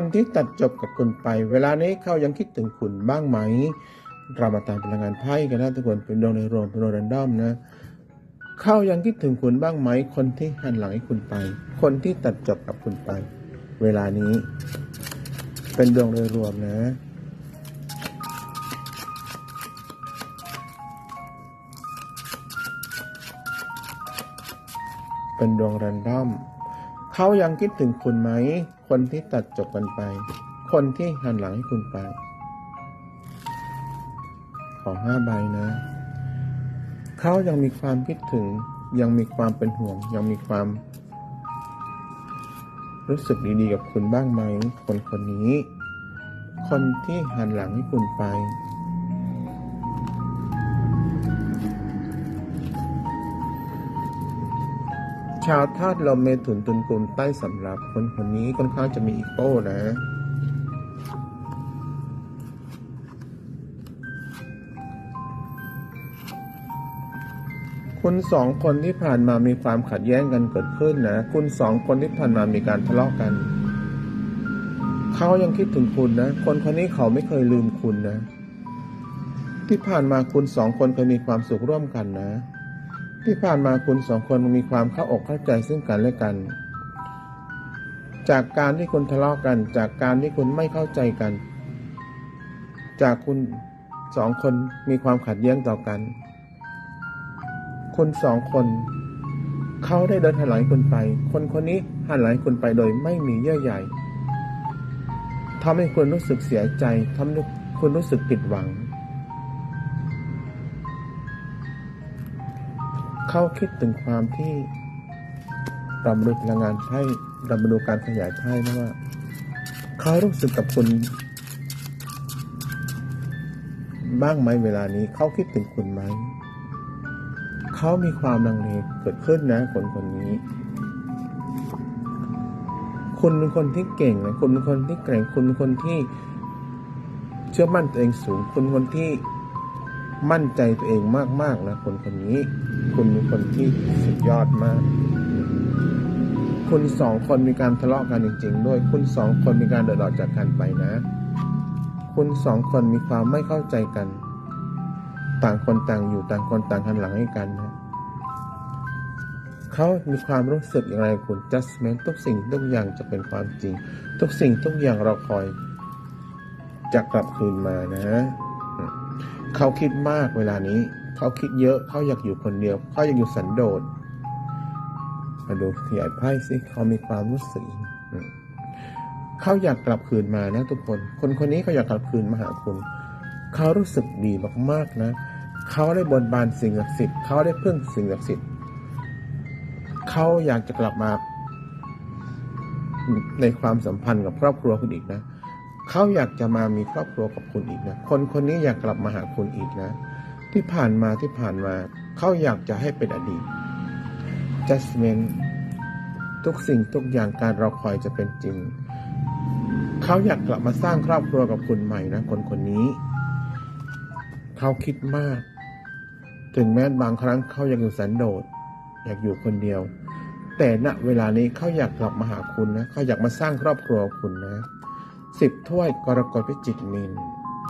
คนที่ตัดจบกับคุณไป เวลานี้เขายังคิดถึงคุณบ้างไหม เรามาตามพลังงานไพ่กันนะทุกคนเป็นดวงในรวมเป็นดวงแรนดอมนะเขายังคิดถึงคุณบ้างไหม คนที่หันหลังให้คุณไป คนที่ตัดจบกับคุณไป เวลานี้ เป็นดวงโดยรวมนะ เป็นดวงแรนดอม เขายังคิดถึงคุณไหม คนที่ตัดจบกันไป คนที่หันหลังให้คุณไป ขอห้าใบนะ เขายังมีความคิดถึง ยังมีความเป็นห่วง ยังมีความ รู้สึกดีๆกับคุณบ้างไหม คนคนนี้ คนที่หันหลังให้คุณไป ชาวธาตุลมเมถุนตุนกลุ่มใต้สำหรับคนคนนี้ค่อนข้างจะมีอีโก้นะคุณสองคนที่ผ่านมามีความขัดแย้งกันเกิดขึ้นนะ คุณสองคนที่ผ่านมามีการทะเลาะกัน เขายังคิดถึงคุณนะ คนคนนี้เขาไม่เคยลืมคุณนะ ที่ผ่านมาคุณสองคนเคยมีความสุขร่วมกันนะ ที่ผ่านมาคุณสองคนมีความเข้าอกเข้าใจซึ่งกันและกัน จากการที่คุณทะเลาะกัน จากการที่คุณไม่เข้าใจกัน จากคุณสองคนมีความขัดแย้งต่อกันคุณสองคนเขาได้เดินหันหลังคุณไป คนคนนี้หันหลังคุณไปโดยไม่มีเยื่อใยทำให้คุณรู้สึกเสียใจทำให้คุณรู้สึกผิดหวัง เขาคิดถึงความที่เรามาดูพลังงานไพ่เรามาดูการขยายไพ่นะว่าเขารู้สึกกับคุณบ้างไหมเวลานี้เขาคิดถึงคุณไหมเขามีความลังเลเกิดขึ้นนะคนคนนี้ คุณเป็นคนที่เก่งนะคุณเป็นคนที่แกร่งคุณเป็นคนที่เชื่อมั่นตัวเองสูง คุณเป็นคนที่ มั่นใจตัวเองมากๆนะคนคนนี้ คุณเป็นคนที่สุดยอดมาก คุณสองคนมีการทะเลาะกันจริง ๆ ด้วย คุณสองคนมีการเดินออกจากกันไปนะ คุณสองคนมีความไม่เข้าใจกัน ต่างคนต่างอยู่ต่างคนต่างหันหลังให้กันนะเขามีความรู้สึกอย่างไรคุณ judgment ทุกสิ่งทุกอย่างจะเป็นความจริง ทุกสิ่งทุกอย่างเราคอย จะกลับคืนมานะ เขาคิดมากเวลานี้ เขาคิดเยอะเขาอยากอยู่คนเดียว เขาอยากอยู่สันโดษมาดูขยายไพ่สิเขามีความรู้สึกเขาอยากกลับคืนมานะทุกคน คนคนนี้เขาอยากกลับคืนมาหาคุณ เขารู้สึกดีมากๆนะ เขาได้บนบานสิ่งศักดิ์สิทธิ์เขาได้พึ่งสิ่งศักดิ์สิทธิ์เขาอยากจะกลับมา ในความสัมพันธ์กับครอบครัวคุณอีกนะเเขาอยากจะมามีครอบครัวกับคุณอีกนะ คนคนนี้อยากกลับมาหาคุณอีกนะ ที่ผ่านมาที่ผ่านมา เขาอยากจะให้เป็นอดีต judgment ทุกสิ่งทุกอย่างการรอคอยจะเป็นจริง เขาอยากกลับมาสร้างครอบครัวกับคุณใหม่นะ คนคนนี้ เขาคิดมาก ถึงแม้บางครั้งเขาอยากอยู่สันโดษ อยากอยู่คนเดียว แต่ณเวลานี้เขาอยากกลับมาหาคุณนะ เขาอยากมาสร้างครอบครัวกับคุณนะ สิบถ้วยกรกฎพิจิกมีน